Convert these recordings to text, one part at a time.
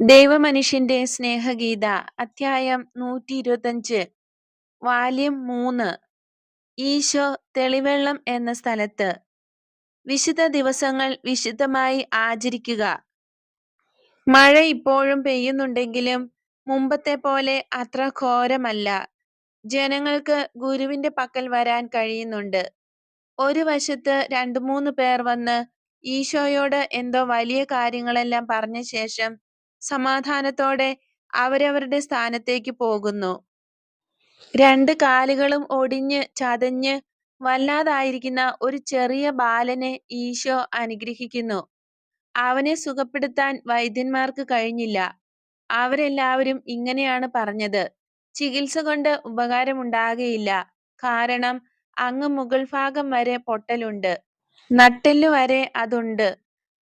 ദൈവമനുഷ്യന്റെ സ്നേഹഗീത അധ്യായം നൂറ്റി ഇരുപത്തഞ്ച് വാല്യം മൂന്ന്. ഈശോ തെളിവെള്ളം എന്ന സ്ഥലത്ത് വിശുദ്ധ ദിവസങ്ങൾ വിശുദ്ധമായി ആചരിക്കുക. മഴ ഇപ്പോഴും പെയ്യുന്നുണ്ടെങ്കിലും മുമ്പത്തെ പോലെ അത്ര ഘോരമല്ല. ജനങ്ങൾക്ക് ഗുരുവിന്റെ പക്കൽ വരാൻ കഴിയുന്നുണ്ട്. ഒരു വശത്ത് രണ്ടു മൂന്ന് പേർ വന്ന് ഈശോയോട് എന്തോ വലിയ കാര്യങ്ങളെല്ലാം പറഞ്ഞ ശേഷം സമാധാനത്തോടെ അവരവരുടെ സ്ഥാനത്തേക്ക് പോകുന്നു. രണ്ട് കാലുകളും ഒടിഞ്ഞ് ചതഞ്ഞ് വല്ലാതായിരിക്കുന്ന ഒരു ചെറിയ ബാലനെ ഈശോ അനുഗ്രഹിക്കുന്നു. അവനെ സുഖപ്പെടുത്താൻ വൈദ്യന്മാർക്ക് കഴിഞ്ഞില്ല. അവരെല്ലാവരും ഇങ്ങനെയാണ് പറഞ്ഞത്. ചികിത്സ കൊണ്ട് ഉപകാരമുണ്ടാകുകയില്ല കാരണം അങ്ങ് മുകൾ ഭാഗം വരെ പൊട്ടലുണ്ട്. നട്ടെല്ലു വരെ അതുണ്ട്.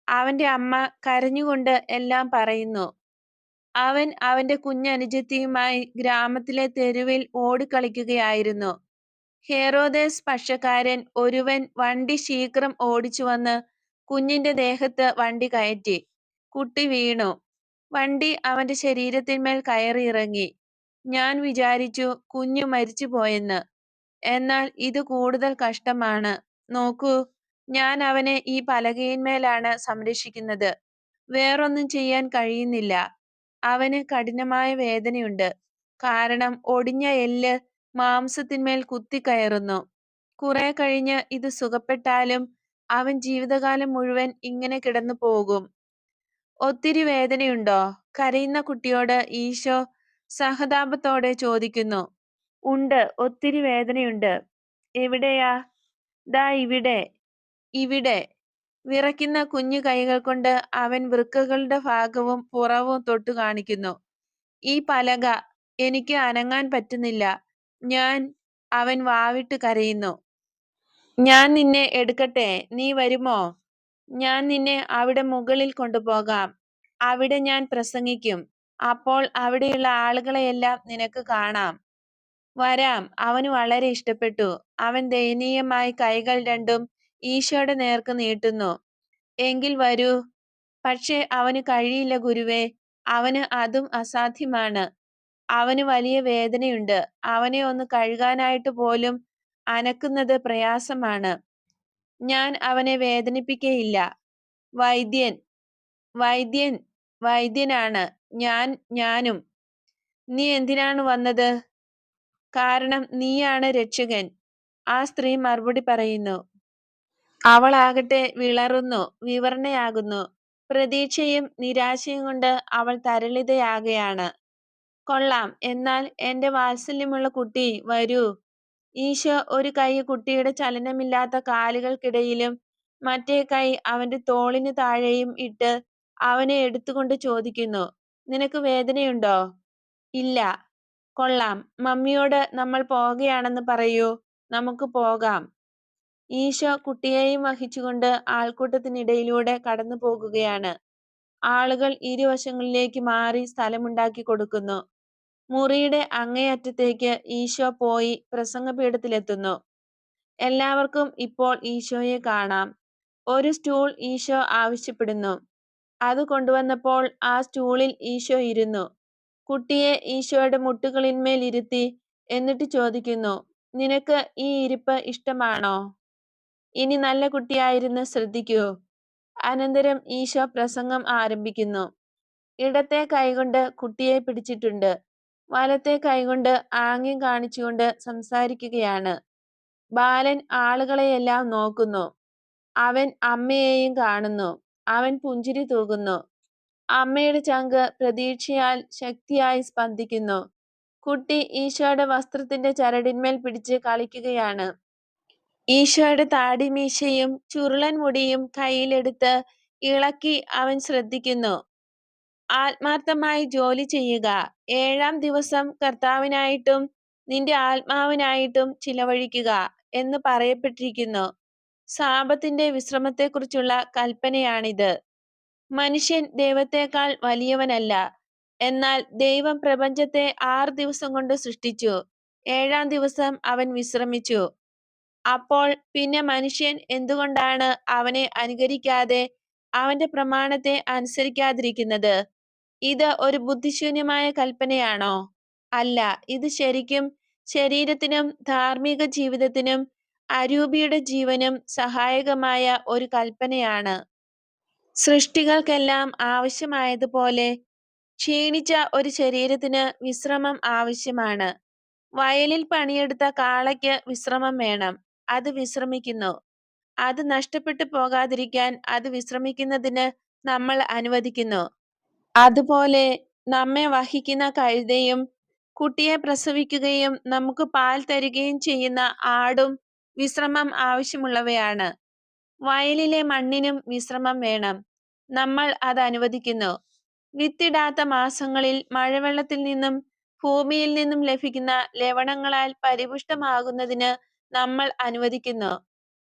അവന്റെ അമ്മ കരഞ്ഞുകൊണ്ട് എല്ലാം പറയുന്നു. അവൻ അവന്റെ കുഞ്ഞനുജത്തിയുമായി ഗ്രാമത്തിലെ തെരുവിൽ ഓടിക്കളിക്കുകയായിരുന്നു. ഹേറോദേസ് പക്ഷക്കാരൻ ഒരുവൻ വണ്ടി ശീഘ്രം ഓടിച്ചു വന്ന് കുഞ്ഞിന്റെ ദേഹത്ത് വണ്ടി കയറ്റി. കുട്ടി വീണു. വണ്ടി അവന്റെ ശരീരത്തിന്മേൽ കയറിയിറങ്ങി ഞാൻ വിചാരിച്ചു കുഞ്ഞു മരിച്ചു പോയെന്ന് എന്നാൽ ഇത് കൂടുതൽ കഷ്ടമാണ്. നോക്കൂ. ഞാൻ അവനെ ഈ പലകയിന്മേലാണ് സംരക്ഷിക്കുന്നത്. വേറൊന്നും ചെയ്യാൻ കഴിയുന്നില്ല. അവന് കഠിനമായ വേദനയുണ്ട്. കാരണം ഒടിഞ്ഞ എല്ല് മാംസത്തിന്മേൽ കുത്തിക്കയറുന്നു കുറെ കഴിഞ്ഞ് ഇത് സുഖപ്പെട്ടാലും അവൻ ജീവിതകാലം മുഴുവൻ ഇങ്ങനെ കിടന്നു പോകും. ഒത്തിരി വേദനയുണ്ടോ? കരയുന്ന കുട്ടിയോട് ഈശോ സഹതാപത്തോടെ ചോദിക്കുന്നു. ഉണ്ട് ഒത്തിരി വേദനയുണ്ട്. എവിടെയാ? ദാ ഇവിടെ. ഇവിടെ വിറയ്ക്കുന്ന കുഞ്ഞു കൈകൾ കൊണ്ട് അവൻ വൃക്കകളുടെ ഭാഗവും പുറവും തൊട്ടു കാണിക്കുന്നു. ഈ പലക എനിക്ക് അനങ്ങാൻ പറ്റുന്നില്ല. ഞാൻ അവൻ വാവിട്ട് കരയുന്നു. ഞാൻ നിന്നെ എടുക്കട്ടെ. നീ വരുമോ? ഞാൻ നിന്നെ അവിടെ മുകളിൽ കൊണ്ടുപോകാം. അവിടെ ഞാൻ പ്രസംഗിക്കും. അപ്പോൾ അവിടെയുള്ള ആളുകളെയെല്ലാം നിനക്ക് കാണാം. വരാം. അവന് വളരെ ഇഷ്ടപ്പെട്ടു. അവൻ ദയനീയമായി കൈകൾ രണ്ടും ഈശോയുടെ നേർക്ക് നീട്ടുന്നു. എങ്കിൽ വരൂ. പക്ഷേ അവന് കഴിയില്ല ഗുരുവേ. അവന് അതും അസാധ്യമാണ്. അവന് വലിയ വേദനയുണ്ട്. അവനെ ഒന്ന് കഴുകാനായിട്ട് പോലും അനക്കുന്നത് പ്രയാസമാണ്. ഞാൻ അവനെ വേദനിപ്പിക്കയില്ല. വൈദ്യൻ വൈദ്യൻ വൈദ്യനാണ്. ഞാൻ ഞാനും. നീ എന്തിനാണ് വന്നത്? കാരണം നീയാണ് രക്ഷകൻ. ആ സ്ത്രീ മറുപടി പറയുന്നു. അവളാകട്ടെ വിളറുന്നു വിവരണയാകുന്നു പ്രതീക്ഷയും നിരാശയും കൊണ്ട് അവൾ തരളിതയാകയാണ് കൊള്ളാം എന്നാൽ എന്റെ വാത്സല്യമുള്ള കുട്ടി വരൂ. ഈശോ ഒരു കൈ കുട്ടിയുടെ ചലനമില്ലാത്ത കാലുകൾക്കിടയിലും മറ്റേ കൈ അവന്റെ തോളിന് താഴെയും ഇട്ട് അവനെ എടുത്തുകൊണ്ട് ചോദിക്കുന്നു നിനക്ക് വേദനയുണ്ടോ? ഇല്ല. കൊള്ളാം മമ്മിയോട് നമ്മൾ പോകുകയാണെന്ന് പറയൂ നമുക്ക് പോകാം. ഈശോ കുട്ടിയെയും വഹിച്ചുകൊണ്ട് ആൾക്കൂട്ടത്തിനിടയിലൂടെ കടന്നു പോകുകയാണ്. ആളുകൾ ഇരുവശങ്ങളിലേക്ക് മാറി സ്ഥലമുണ്ടാക്കി കൊടുക്കുന്നു. മുറിയുടെ അങ്ങേയറ്റത്തേക്ക് ഈശോ പോയി പ്രസംഗപീഠത്തിലെത്തുന്നു. എല്ലാവർക്കും ഇപ്പോൾ ഈശോയെ കാണാം. ഒരു സ്റ്റൂൾ ഈശോ ആവശ്യപ്പെടുന്നു. അത് കൊണ്ടുവന്നപ്പോൾ ആ സ്റ്റൂളിൽ ഈശോ ഇരുന്നു. കുട്ടിയെ ഈശോയുടെ മുട്ടുകളിന്മേൽ ഇരുത്തി എന്നിട്ട് ചോദിക്കുന്നു നിനക്ക് ഈ ഇരിപ്പ് ഇഷ്ടമാണോ? ഇനി നല്ല കുട്ടിയായിരുന്ന് ശ്രദ്ധിക്കൂ. അനന്തരം ഈശോ പ്രസംഗം ആരംഭിക്കുന്നു. ഇടത്തെ കൈകൊണ്ട് കുട്ടിയെ പിടിച്ചിട്ടുണ്ട്. വലത്തെ കൈകൊണ്ട് ആംഗ്യം കാണിച്ചുകൊണ്ട് സംസാരിക്കുകയാണ്. ബാലൻ ആളുകളെയെല്ലാം നോക്കുന്നു. അവൻ അമ്മയെയും കാണുന്നു. അവൻ പുഞ്ചിരി തൂകുന്നു. അമ്മയുടെ ചങ്ക് പ്രതീക്ഷയാൽ ശക്തിയായി സ്പന്ദിക്കുന്നു. കുട്ടി ഈശോയുടെ വസ്ത്രത്തിന്റെ ചരടിന്മേൽ പിടിച്ച് കളിക്കുകയാണ്. ഈശോയുടെ താടിമീശയും ചുരുളൻ മുടിയും കയ്യിലെടുത്ത് ഇളക്കി അവൻ ശ്രദ്ധിക്കുന്നു. ആത്മാർത്ഥമായി ജോലി ചെയ്യുക. ഏഴാം ദിവസം കർത്താവിനായിട്ടും നിന്റെ ആത്മാവിനായിട്ടും ചിലവഴിക്കുക എന്ന് പറയപ്പെട്ടിരിക്കുന്നു. സാപത്തിന്റെ വിശ്രമത്തെക്കുറിച്ചുള്ള കൽപ്പനയാണിത്. മനുഷ്യൻ ദൈവത്തെക്കാൾ വലിയവനല്ല. എന്നാൽ ദൈവം പ്രപഞ്ചത്തെ ആറ് ദിവസം കൊണ്ട് സൃഷ്ടിച്ചു. ഏഴാം ദിവസം അവൻ വിശ്രമിച്ചു. അപ്പോൾ പിന്നെ മനുഷ്യൻ എന്തുകൊണ്ടാണ് അവനെ അനുകരിക്കാതെ അവന്റെ പ്രമാണത്തെ അനുസരിക്കാതിരിക്കുന്നത്? ഇത് ഒരു ബുദ്ധിശൂന്യമായ കൽപ്പനയാണോ? അല്ല ഇത് ശരിക്കും ശരീരത്തിനും ധാർമ്മിക ജീവിതത്തിനും അരൂപിയുടെ ജീവനും സഹായകമായ ഒരു കൽപ്പനയാണ്. സൃഷ്ടികൾക്കെല്ലാം ആവശ്യമായതുപോലെ ക്ഷീണിച്ച ഒരു ശരീരത്തിന് വിശ്രമം ആവശ്യമാണ്. വയലിൽ പണിയെടുത്ത കാളയ്ക്ക് വിശ്രമം വേണം. അത് വിശ്രമിക്കുന്നു. അത് നഷ്ടപ്പെട്ടു പോകാതിരിക്കാൻ അത് വിശ്രമിക്കുന്നതിന് നമ്മൾ അനുവദിക്കുന്നു. അതുപോലെ നമ്മെ വഹിക്കുന്ന കഴുതയും കുട്ടിയെ പ്രസവിക്കുകയും നമുക്ക് പാൽ തരികയും ചെയ്യുന്ന ആടും വിശ്രമം ആവശ്യമുള്ളവയാണ്. വയലിലെ മണ്ണിനും വിശ്രമം വേണം. നമ്മൾ അത് അനുവദിക്കുന്നു. വിത്തിടാത്ത മാസങ്ങളിൽ മഴവെള്ളത്തിൽ നിന്നും ഭൂമിയിൽ നിന്നും ലഭിക്കുന്ന ലവണങ്ങളാൽ പരിപുഷ്ടമാകുന്നതിന് നമ്മൾ അനുവദിക്കുന്നു.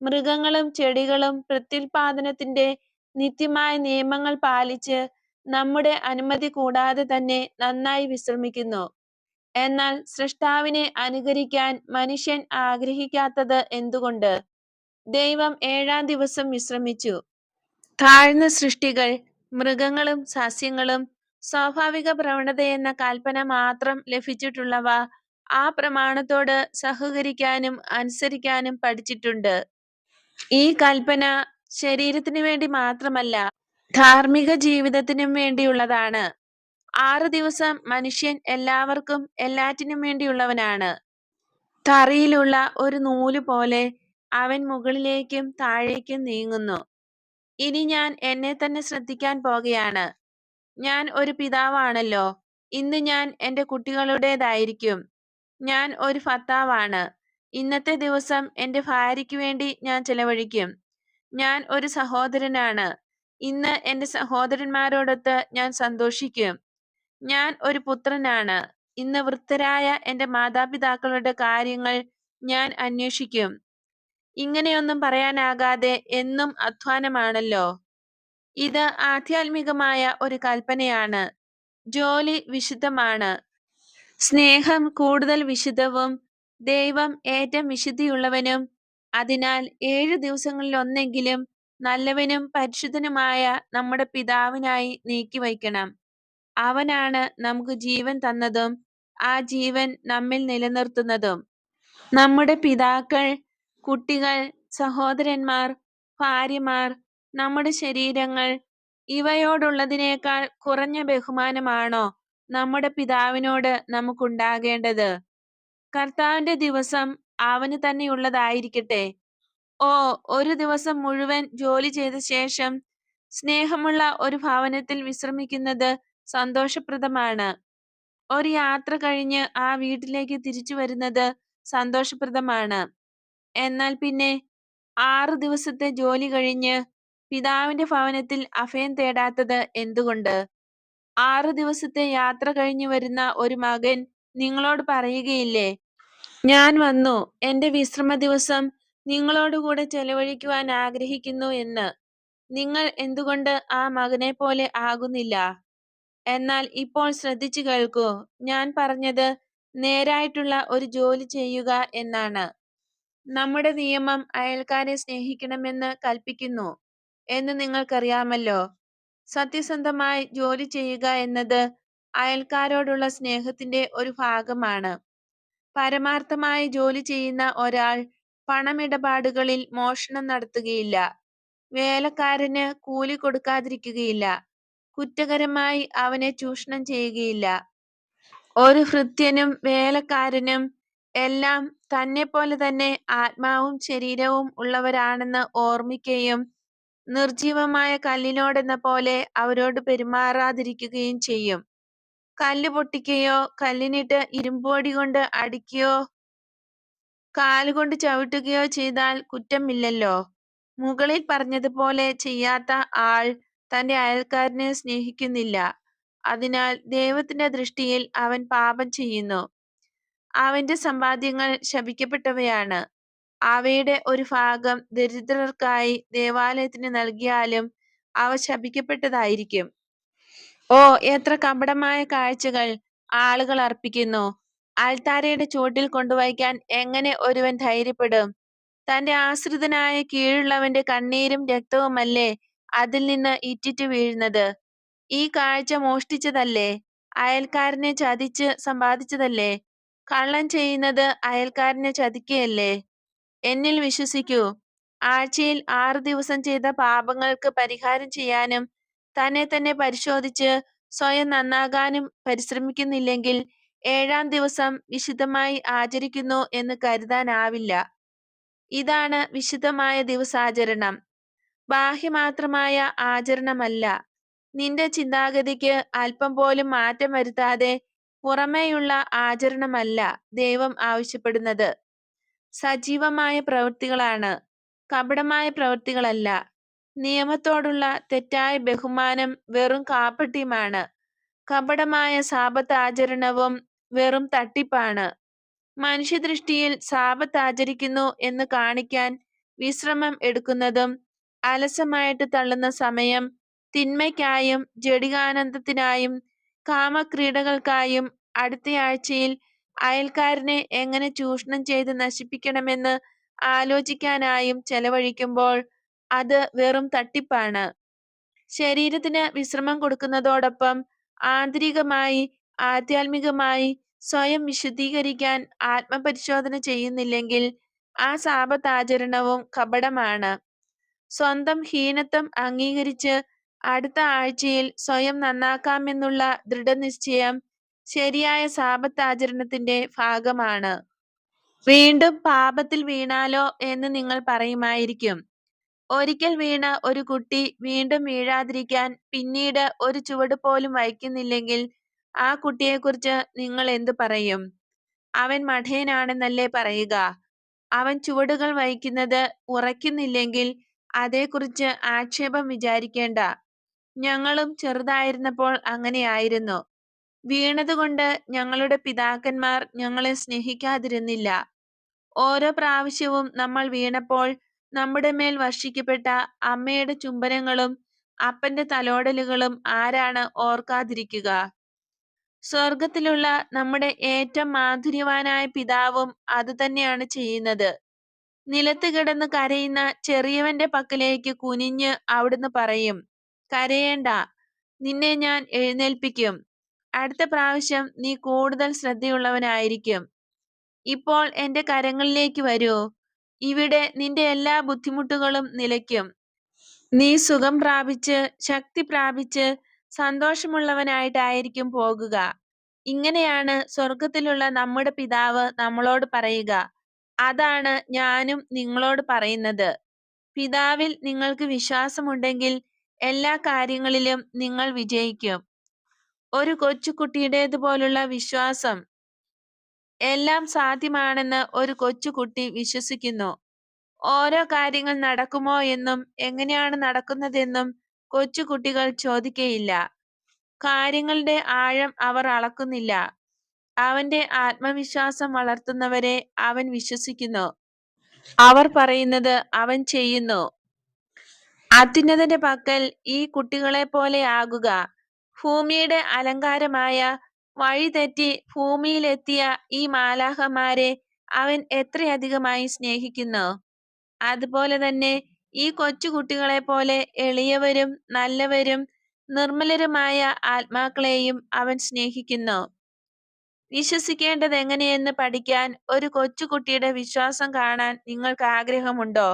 മൃഗങ്ങളും ചെടികളും പ്രത്യുൽപാദനത്തിന്റെ നിത്യമായ നിയമങ്ങൾ പാലിച്ച് നമ്മുടെ അനുമതി കൂടാതെ തന്നെ നന്നായി വിശ്രമിക്കുന്നു. എന്നാൽ സൃഷ്ടാവിനെ അനുകരിക്കാൻ മനുഷ്യൻ ആഗ്രഹിക്കാത്തത് എന്തുകൊണ്ട്? ദൈവം ഏഴാം ദിവസം വിശ്രമിച്ചു. താഴ്ന്ന സൃഷ്ടികൾ മൃഗങ്ങളും സസ്യങ്ങളും സ്വാഭാവിക പ്രവണതയെന്ന കൽപ്പന മാത്രം ലഭിച്ചിട്ടുള്ളവ ആ പ്രമാണത്തോട് സഹകരിക്കാനും അനുസരിക്കാനും പഠിച്ചിട്ടുണ്ട്. ഈ കൽപ്പന ശരീരത്തിനു വേണ്ടി മാത്രമല്ല ധാർമ്മിക ജീവിതത്തിനും വേണ്ടിയുള്ളതാണ്. ആറ് ദിവസം മനുഷ്യൻ എല്ലാവർക്കും എല്ലാറ്റിനും വേണ്ടിയുള്ളവനാണ്. തറിയിലുള്ള ഒരു നൂൽ പോലെ അവൻ മുകളിലേക്കും താഴേക്കും നീങ്ങുന്നു. ഇനി ഞാൻ എന്നെ തന്നെ ശ്രദ്ധിക്കാൻ പോകുകയാണ്. ഞാൻ ഒരു പിതാവാണല്ലോ. ഇന്ന് ഞാൻ എന്റെ കുട്ടികളുടേതായിരിക്കും. ഞാൻ ഒരു ഭർത്താവാണ്. ഇന്നത്തെ ദിവസം എന്റെ ഭാര്യയ്ക്ക് വേണ്ടി ഞാൻ ചെലവഴിക്കും. ഞാൻ ഒരു സഹോദരനാണ്. ഇന്ന് എന്റെ സഹോദരന്മാരോടൊത്ത് ഞാൻ സന്തോഷിക്കും. ഞാൻ ഒരു പുത്രനാണ്. ഇന്ന് വൃദ്ധരായ എന്റെ മാതാപിതാക്കളുടെ കാര്യങ്ങൾ ഞാൻ അന്വേഷിക്കും. ഇങ്ങനെയൊന്നും പറയാനാകാതെ എന്നും അധ്വാനമാണല്ലോ. ഇത് ആധ്യാത്മികമായ ഒരു കൽപ്പനയാണ്. ജോലി വിശുദ്ധമാണ്. സ്നേഹം കൂടുതൽ വിശുദ്ധവും ദൈവം ഏറ്റവും വിശുദ്ധിയുള്ളവനും. അതിനാൽ ഏഴ് ദിവസങ്ങളിൽ ഒന്നെങ്കിലും നല്ലവനും പരിശുദ്ധനുമായ നമ്മുടെ പിതാവിനായി നീക്കി വയ്ക്കണം. അവനാണ് നമുക്ക് ജീവൻ തന്നതും ആ ജീവൻ നമ്മിൽ നിലനിർത്തുന്നതും. നമ്മുടെ പിതാക്കൾ കുട്ടികൾ സഹോദരന്മാർ ഭാര്യമാർ നമ്മുടെ ശരീരങ്ങൾ ഇവയോടുള്ളതിനേക്കാൾ കുറഞ്ഞ ബഹുമാനമാണോ? നമ്മുടെ പിതാവിനോട് നമുക്കുണ്ടാകേണ്ടത്? കർത്താവിന്റെ ദിവസം അവന് തന്നെയുള്ളതായിരിക്കട്ടെ. ഓ ഒരു ദിവസം മുഴുവൻ ജോലി ചെയ്ത ശേഷം സ്നേഹമുള്ള ഒരു ഭവനത്തിൽ വിശ്രമിക്കുന്നത് സന്തോഷപ്രദമാണ്. ഒരു യാത്ര കഴിഞ്ഞ് ആ വീട്ടിലേക്ക് തിരിച്ചു വരുന്നത് സന്തോഷപ്രദമാണ്. എന്നാൽ പിന്നെ ആറു ദിവസത്തെ ജോലി കഴിഞ്ഞ് പിതാവിന്റെ ഭവനത്തിൽ അഭയം തേടാത്തത് എന്തുകൊണ്ട്? ആറു ദിവസത്തെ യാത്ര കഴിഞ്ഞു വരുന്ന ഒരു മകൻ നിങ്ങളോട് പറയുകയില്ലേ? ഞാൻ വന്നു. എന്റെ വിശ്രമ ദിവസം നിങ്ങളോടുകൂടെ ചെലവഴിക്കുവാൻ ആഗ്രഹിക്കുന്നു എന്ന്. നിങ്ങൾ എന്തുകൊണ്ട് ആ മകനെ പോലെ ആകുന്നില്ല? എന്നാൽ ഇപ്പോൾ ശ്രദ്ധിച്ചു കേൾക്കൂ. ഞാൻ പറഞ്ഞത് നേരായിട്ടുള്ള ഒരു ജോലി ചെയ്യുക എന്നാണ്. നമ്മുടെ നിയമം അയൽക്കാരെ സ്നേഹിക്കണമെന്ന് കൽപ്പിക്കുന്നു എന്ന് നിങ്ങൾക്കറിയാമല്ലോ. സത്യസന്ധമായി ജോലി ചെയ്യുക എന്നത് അയൽക്കാരോടുള്ള സ്നേഹത്തിന്റെ ഒരു ഭാഗമാണ്. പരമാർത്ഥമായി ജോലി ചെയ്യുന്ന ഒരാൾ പണമിടപാടുകളിൽ മോഷണം നടത്തുകയില്ല. വേലക്കാരന് കൂലി കൊടുക്കാതിരിക്കുകയില്ല. കുറ്റകരമായി അവനെ ചൂഷണം ചെയ്യുകയില്ല. ഒരു ഭൃത്യനും വേലക്കാരനും എല്ലാം തന്നെ പോലെ തന്നെ ആത്മാവും ശരീരവും ഉള്ളവരാണെന്ന് ഓർമ്മിക്കുകയും നിർജീവമായ കല്ലിനോടെന്ന പോലെ അവരോട് പെരുമാറാതിരിക്കുകയും ചെയ്യും. കല്ല് പൊട്ടിക്കുകയോ കല്ലിനിട്ട് ഇരുമ്പോടി കൊണ്ട് അടിക്കുകയോ കാലുകൊണ്ട് ചവിട്ടുകയോ ചെയ്താൽ കുറ്റമില്ലല്ലോ. മുകളിൽ പറഞ്ഞതുപോലെ ചെയ്യാത്ത ആൾ തന്റെ അയൽക്കാരനെ സ്നേഹിക്കുന്നില്ല. അതിനാൽ ദൈവത്തിന്റെ ദൃഷ്ടിയിൽ അവൻ പാപം ചെയ്യുന്നു. അവന്റെ സമ്പാദ്യങ്ങൾ ശപിക്കപ്പെട്ടവയാണ്. അവയുടെ ഒരു ഭാഗം ദരിദ്രർക്കായി ദേവാലയത്തിന് നൽകിയാലും അവ ശപിക്കപ്പെട്ടതായിരിക്കും. ഓ എത്ര കപടമായ കാഴ്ചകൾ ആളുകൾ അർപ്പിക്കുന്നു. അൽത്താരയുടെ ചുവട്ടിൽ കൊണ്ടുവയ്ക്കാൻ എങ്ങനെ ഒരുവൻ ധൈര്യപ്പെടും? തന്റെ ആശ്രിതനായ കീഴുള്ളവന്റെ കണ്ണീരും രക്തവുമല്ലേ അതിൽ നിന്ന് ഇറ്റിറ്റു വീഴുന്നത്? ഈ കാഴ്ച മോഷ്ടിച്ചതല്ലേ? അയൽക്കാരനെ ചതിച്ച് സമ്പാദിച്ചതല്ലേ? കള്ളൻ ചെയ്യുന്നത് അയൽക്കാരനെ ചതിക്കുകയല്ലേ? എന്നിൽ വിശ്വസിക്കൂ. ആഴ്ചയിൽ ആറ് ദിവസം ചെയ്ത പാപങ്ങൾക്ക് പരിഹാരം ചെയ്യാനും തന്നെ തന്നെ പരിശോധിച്ച് സ്വയം നന്നാകാനും പരിശ്രമിക്കുന്നില്ലെങ്കിൽ ഏഴാം ദിവസം വിശുദ്ധമായി ആചരിക്കുന്നു എന്ന് കരുതാനാവില്ല. ഇതാണ് വിശുദ്ധമായ ദിവസാചരണം. ബാഹ്യമാത്രമായ ആചരണമല്ല. നിന്റെ ചിന്താഗതിക്ക് അല്പം പോലും മാറ്റം വരുത്താതെ പുറമേയുള്ള ആചരണമല്ല ദൈവം ആവശ്യപ്പെടുന്നത്. സജീവമായ പ്രവൃത്തികളാണ്. കപടമായ പ്രവൃത്തികളല്ല. നിയമത്തോടുള്ള തെറ്റായ ബഹുമാനം വെറും കാപ്പട്യമാണ് കപടമായ സാപത്ത് ആചരണവും വെറും തട്ടിപ്പാണ്. മനുഷ്യദൃഷ്ടിയിൽ സാപത്ത് ആചരിക്കുന്നു എന്ന് കാണിക്കാൻ വിശ്രമം എടുക്കുന്നതും അലസമായിട്ട് തള്ളുന്ന സമയം തിന്മയ്ക്കായും ജഡികാനന്ദത്തിനായും കാമക്രീഡകൾക്കായും അടുത്തയാഴ്ചയിൽ അയൽക്കാരനെ എങ്ങനെ ചൂഷണം ചെയ്ത് നശിപ്പിക്കണമെന്ന് ആലോചിക്കാനായും ചെലവഴിക്കുമ്പോൾ അത് വെറും തട്ടിപ്പാണ്. ശരീരത്തിന് വിശ്രമം കൊടുക്കുന്നതോടൊപ്പം ആന്തരികമായി ആധ്യാത്മികമായി സ്വയം വിശുദ്ധീകരിക്കാൻ ആത്മപരിശോധന ചെയ്യുന്നില്ലെങ്കിൽ ആ സാപത്താചരണവും കപടമാണ്. സ്വന്തം ഹീനത്വം അംഗീകരിച്ച് അടുത്ത ആഴ്ചയിൽ സ്വയം നന്നാക്കാമെന്നുള്ള ദൃഢനിശ്ചയം ശരിയായ സാപത്താചരണത്തിന്റെ ഭാഗമാണ്. വീണ്ടും പാപത്തിൽ വീണാലോ എന്ന് നിങ്ങൾ പറയുമായിരിക്കും. ഒരിക്കൽ വീണ ഒരു കുട്ടി വീണ്ടും വീഴാതിരിക്കാൻ പിന്നീട് ഒരു ചുവട് പോലും വയ്ക്കുന്നില്ലെങ്കിൽ ആ കുട്ടിയെക്കുറിച്ച് നിങ്ങൾ എന്തു പറയും? അവൻ മഠയനാണെന്നല്ലേ പറയുക. അവൻ ചുവടുകൾ വഹിക്കുന്നത് ഉറയ്ക്കുന്നില്ലെങ്കിൽ അതേക്കുറിച്ച് ആക്ഷേപം വിചാരിക്കേണ്ട. ഞങ്ങളും ചെറുതായിരുന്നപ്പോൾ അങ്ങനെയായിരുന്നു. വീണതുകൊണ്ട് ഞങ്ങളുടെ പിതാക്കന്മാർ ഞങ്ങളെ സ്നേഹിക്കാതിരുന്നില്ല. ഓരോ പ്രാവശ്യവും നമ്മൾ വീണപ്പോൾ നമ്മുടെ മേൽ വർഷിക്കപ്പെട്ട അമ്മയുടെ ചുംബനങ്ങളും അപ്പന്റെ തലോടലുകളും ആരാണ് ഓർക്കാതിരിക്കുക? സ്വർഗത്തിലുള്ള നമ്മുടെ ഏറ്റവും മാധുര്യവാനായ പിതാവും അതുതന്നെയാണ് ചെയ്യുന്നത്. നിലത്ത് കിടന്ന് കരയുന്ന ചെറിയവന്റെ പക്കലേക്ക് കുനിഞ്ഞ് അവിടുന്ന് പറയും കരയേണ്ട. നിന്നെ ഞാൻ എഴുന്നേൽപ്പിക്കും. അടുത്ത പ്രാവശ്യം നീ കൂടുതൽ ശ്രദ്ധയുള്ളവനായിരിക്കും. ഇപ്പോൾ എന്റെ കരങ്ങളിലേക്ക് വരൂ ഇവിടെ നിന്റെ എല്ലാ ബുദ്ധിമുട്ടുകളും നിലയ്ക്കും. നീ സുഖം പ്രാപിച്ച് ശക്തി പ്രാപിച്ച് സന്തോഷമുള്ളവനായിട്ടായിരിക്കും പോകുക. ഇങ്ങനെയാണ് സ്വർഗത്തിലുള്ള നമ്മുടെ പിതാവ് നമ്മളോട് പറയുക. അതാണ് ഞാനും നിങ്ങളോട് പറയുന്നത്. പിതാവിൽ നിങ്ങൾക്ക് വിശ്വാസമുണ്ടെങ്കിൽ എല്ലാ കാര്യങ്ങളിലും നിങ്ങൾ വിജയിക്കും. ഒരു കൊച്ചുകുട്ടിയുടേതുപോലുള്ള വിശ്വാസം എല്ലാം സാധ്യമാണെന്ന് ഒരു കൊച്ചുകുട്ടി വിശ്വസിക്കുന്നു. ഓരോ കാര്യങ്ങൾ നടക്കുമോ എന്നും എങ്ങനെയാണ് നടക്കുന്നതെന്നും കൊച്ചുകുട്ടികൾ ചോദിക്കയില്ല. കാര്യങ്ങളുടെ ആഴം അവർ അളക്കുന്നില്ല. അവന്റെ ആത്മവിശ്വാസം വളർത്തുന്നവരെ അവൻ വിശ്വസിക്കുന്നു. അവർ പറയുന്നത് അവൻ ചെയ്യുന്നു. അത്യുന്നതന്റെ പക്കൽ ഈ കുട്ടികളെ പോലെ ആകുക. ഭൂമിയുടെ അലങ്കാരമായ വഴിതെറ്റി ഭൂമിയിലെത്തിയ ഈ മാലാഹമാരെ അവൻ എത്രയധികമായി സ്നേഹിക്കുന്നു? അതുപോലെ തന്നെ ഈ കൊച്ചുകുട്ടികളെ പോലെ എളിയവരും നല്ലവരും നിർമ്മലരുമായ ആത്മാക്കളെയും അവൻ സ്നേഹിക്കുന്നു. വിശ്വസിക്കേണ്ടത് എങ്ങനെയെന്ന് പഠിക്കാൻ ഒരു കൊച്ചുകുട്ടിയുടെ വിശ്വാസം കാണാൻ നിങ്ങൾക്ക് ആഗ്രഹമുണ്ടോ?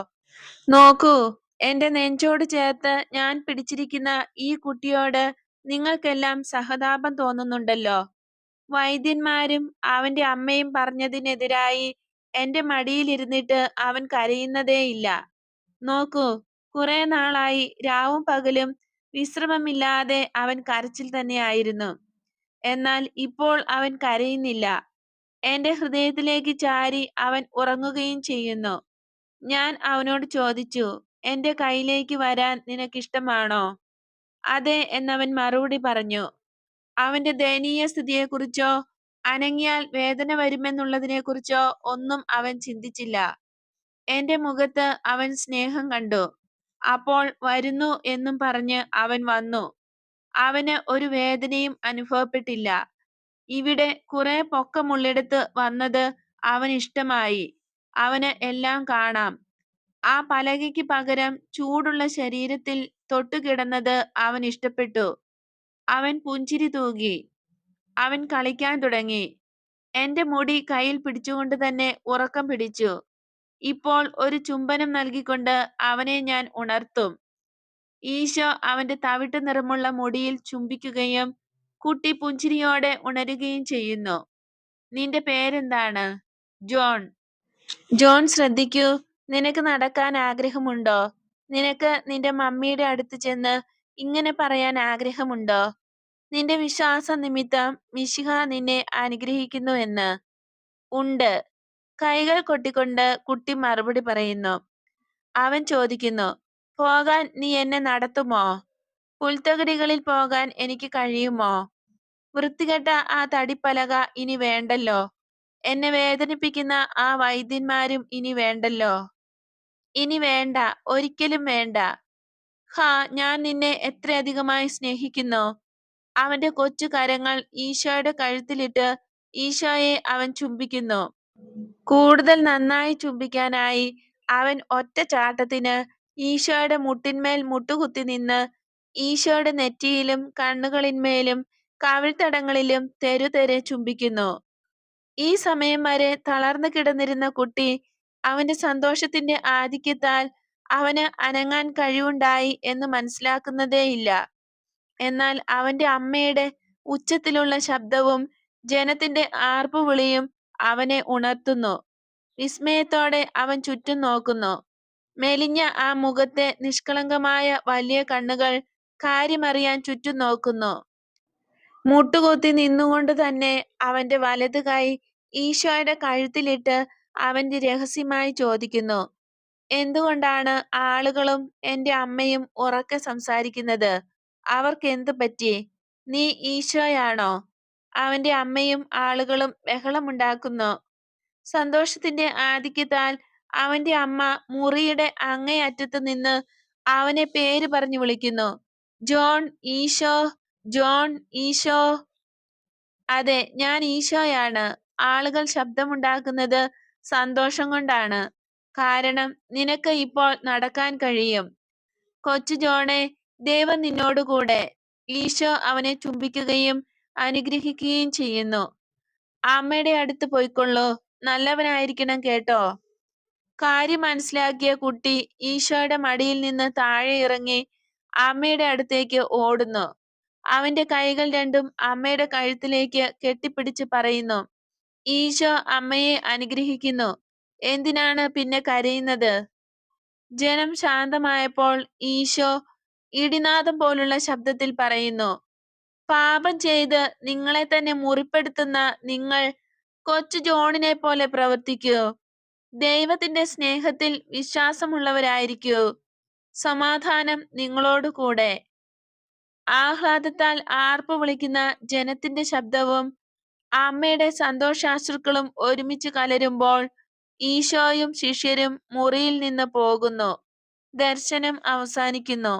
നോക്കൂ എന്റെ നെഞ്ചോട് ചേർത്ത് ഞാൻ പിടിച്ചിരിക്കുന്ന ഈ കുട്ടിയോട് നിങ്ങൾക്കെല്ലാം സഹതാപം തോന്നുന്നുണ്ടല്ലോ. വൈദ്യന്മാരും അവന്റെ അമ്മയും പറഞ്ഞതിനെതിരായി എന്റെ മടിയിലിരുന്നിട്ട് അവൻ കരയുന്നതേയില്ല നോക്കൂ കുറെ നാളായി രാവും പകലും വിശ്രമമില്ലാതെ അവൻ കരച്ചിൽ തന്നെയായിരുന്നു എന്നാൽ ഇപ്പോൾ അവൻ കരയുന്നില്ല. എന്റെ ഹൃദയത്തിലേക്ക് ചാരി അവൻ ഉറങ്ങുകയും ചെയ്യുന്നു. ഞാൻ അവനോട് ചോദിച്ചു എന്റെ കയ്യിലേക്ക് വരാൻ നിനക്കിഷ്ടമാണോ? അതെ എന്നവൻ മറുപടി പറഞ്ഞു. അവന്റെ ദയനീയ സ്ഥിതിയെക്കുറിച്ചോ അനങ്ങിയാൽ വേദന വരുമെന്നുള്ളതിനെക്കുറിച്ചോ ഒന്നും അവൻ ചിന്തിച്ചില്ല. എന്റെ മുഖത്ത് അവൻ സ്നേഹം കണ്ടു. അപ്പോൾ വരുന്നു എന്നും പറഞ്ഞ് അവൻ വന്നു. അവന് ഒരു വേദനയും അനുഭവപ്പെട്ടില്ല. ഇവിടെ കുറെ പൊക്കമുള്ളിടത്ത് വന്നത് അവന് ഇഷ്ടമായി അവന് എല്ലാം കാണാം. ആ പലകയ്ക്ക് പകരം ചൂടുള്ള ശരീരത്തിൽ തൊട്ടുകിടന്നത് അവൻ ഇഷ്ടപ്പെട്ടു. അവൻ പുഞ്ചിരി തൂകി. അവൻ കളിക്കാൻ തുടങ്ങി. എന്റെ മുടി കയ്യിൽ പിടിച്ചുകൊണ്ട് തന്നെ ഉറക്കം പിടിച്ചു. ഇപ്പോൾ ഒരു ചുംബനം നൽകിക്കൊണ്ട് അവനെ ഞാൻ ഉണർത്തും. ഈശോ അവന്റെ തവിട്ട് നിറമുള്ള മുടിയിൽ ചുംബിക്കുകയും കുട്ടി പുഞ്ചിരിയോടെ ഉണരുകയും ചെയ്യുന്നു. നിന്റെ പേരെന്താണ്? ജോൺ. ജോൺ ശ്രദ്ധിക്കൂ. നിനക്ക് നടക്കാൻ ആഗ്രഹമുണ്ടോ? നിനക്ക് നിന്റെ മമ്മിയുടെ അടുത്ത് ചെന്ന് ഇങ്ങനെ പറയാൻ ആഗ്രഹമുണ്ടോ? നിന്റെ വിശ്വാസ നിമിത്തം മിശിഹ നിന്നെ അനുഗ്രഹിക്കുന്നു എന്ന്. ഉണ്ട്. കൈകൾ കൊട്ടിക്കൊണ്ട് കുട്ടി മറുപടി പറയുന്നു. അവൻ ചോദിക്കുന്നു പോകാൻ നീ എന്നെ നടത്തുമോ? പുൽത്തകിടികളിൽ പോകാൻ എനിക്ക് കഴിയുമോ? വൃത്തികെട്ട ആ തടിപ്പലക ഇനി വേണ്ടല്ലോ. എന്നെ വേദനിപ്പിക്കുന്ന ആ വൈദ്യന്മാരും ഇനി വേണ്ടല്ലോ. ഇനി വേണ്ട ഒരിക്കലും വേണ്ട. ഹാ ഞാൻ നിന്നെ എത്രയധികമായി സ്നേഹിക്കുന്നു. അവന്റെ കൊച്ചു കരങ്ങൾ ഈശോയുടെ കഴുത്തിലിട്ട് ഈശോയെ അവൻ ചുംബിക്കുന്നു. കൂടുതൽ നന്നായി ചുംബിക്കാനായി അവൻ ഒറ്റ ചാട്ടത്തിന് ഈശോയുടെ മുട്ടിന്മേൽ മുട്ടുകുത്തി നിന്ന് ഈശോയുടെ നെറ്റിയിലും കണ്ണുകളിന്മേലും കവിൾത്തടങ്ങളിലും തെരുതെരെ ചുംബിക്കുന്നു. ഈ സമയം വരെ തളർന്നു കിടന്നിരുന്ന കുട്ടി അവന്റെ സന്തോഷത്തിന്റെ ആധിക്യത്താൽ അവന് അനങ്ങാൻ കഴിവുണ്ടായി എന്ന് മനസ്സിലാക്കുന്നതേയില്ല എന്നാൽ അവന്റെ അമ്മയുടെ ഉച്ചത്തിലുള്ള ശബ്ദവും ജനത്തിന്റെ ആർപ്പുവിളിയും അവനെ ഉണർത്തുന്നു. വിസ്മയത്തോടെ അവൻ ചുറ്റും നോക്കുന്നു. മെലിഞ്ഞ ആ മുഖത്തെ നിഷ്കളങ്കമായ വലിയ കണ്ണുകൾ കാര്യമറിയാൻ ചുറ്റും നോക്കുന്നു. മുട്ടുകുത്തി നിന്നുകൊണ്ട് തന്നെ അവന്റെ വലത് കൈ ഈശോയുടെ കഴുത്തിലിട്ട് അവന്റെ രഹസ്യമായി ചോദിക്കുന്നു. എന്തുകൊണ്ടാണ് ആളുകളും എന്റെ അമ്മയും ഉറക്കെ സംസാരിക്കുന്നത്? അവർക്ക് എന്തു പറ്റി? നീ ഈശോയാണോ? അവന്റെ അമ്മയും ആളുകളും ബഹളമുണ്ടാക്കുന്നു. സന്തോഷത്തിന്റെ ആധിക്യത്താൽ അവന്റെ അമ്മ മുറിയുടെ അങ്ങേയറ്റത്ത് നിന്ന് അവനെ പേര് പറഞ്ഞു വിളിക്കുന്നു. John Isho John Isho. അതെ ഞാൻ ഈശോയാണ്. ആളുകൾ ശബ്ദമുണ്ടാക്കുന്നത് സന്തോഷം കൊണ്ടാണ്. കാരണം നിനക്ക് ഇപ്പോൾ നടക്കാൻ കഴിയും. കൊച്ചു ജോണെ ദൈവം നിന്നോടുകൂടെ ഈശോ അവനെ ചുംബിക്കുകയും അനുഗ്രഹിക്കുകയും ചെയ്യുന്നു. അമ്മയുടെ അടുത്ത് പോയിക്കൊള്ളൂ. നല്ലവനായിരിക്കണം കേട്ടോ. കാര്യം മനസ്സിലാക്കിയ കുട്ടി ഈശോയുടെ മടിയിൽ നിന്ന് താഴെ ഇറങ്ങി അമ്മയുടെ അടുത്തേക്ക് ഓടുന്നു. അവന്റെ കൈകൾ രണ്ടും അമ്മയുടെ കഴുത്തിലേക്ക് കെട്ടിപ്പിടിച്ച് പറയുന്നു. ഈശോ അമ്മയെ അനുഗ്രഹിക്കുന്നു. എന്തിനാണ് പിന്നെ കരയുന്നത്? ജനം ശാന്തമായപ്പോൾ ഈശോ ഇടിനാദം പോലുള്ള ശബ്ദത്തിൽ പറയുന്നു പാപം ചെയ്ത് നിങ്ങളെ തന്നെ മുറിപ്പെടുത്തുന്ന നിങ്ങൾ കൊച്ചു ജോണിനെ പോലെ പ്രവർത്തിക്കൂ. ദൈവത്തിന്റെ സ്നേഹത്തിൽ വിശ്വാസമുള്ളവരായിരിക്കൂ. സമാധാനം നിങ്ങളോട് കൂടെ. ആഹ്ലാദത്താൽ ആർപ്പ് വിളിക്കുന്ന ജനത്തിന്റെ ശബ്ദവും അമ്മയുടെ സന്തോഷാശ്രുക്കളും ഒരുമിച്ച് കലരുമ്പോൾ ഈശോയും ശിഷ്യരും മുറിയിൽ നിന്ന് പോകുന്നു. ദർശനം അവസാനിക്കുന്നു.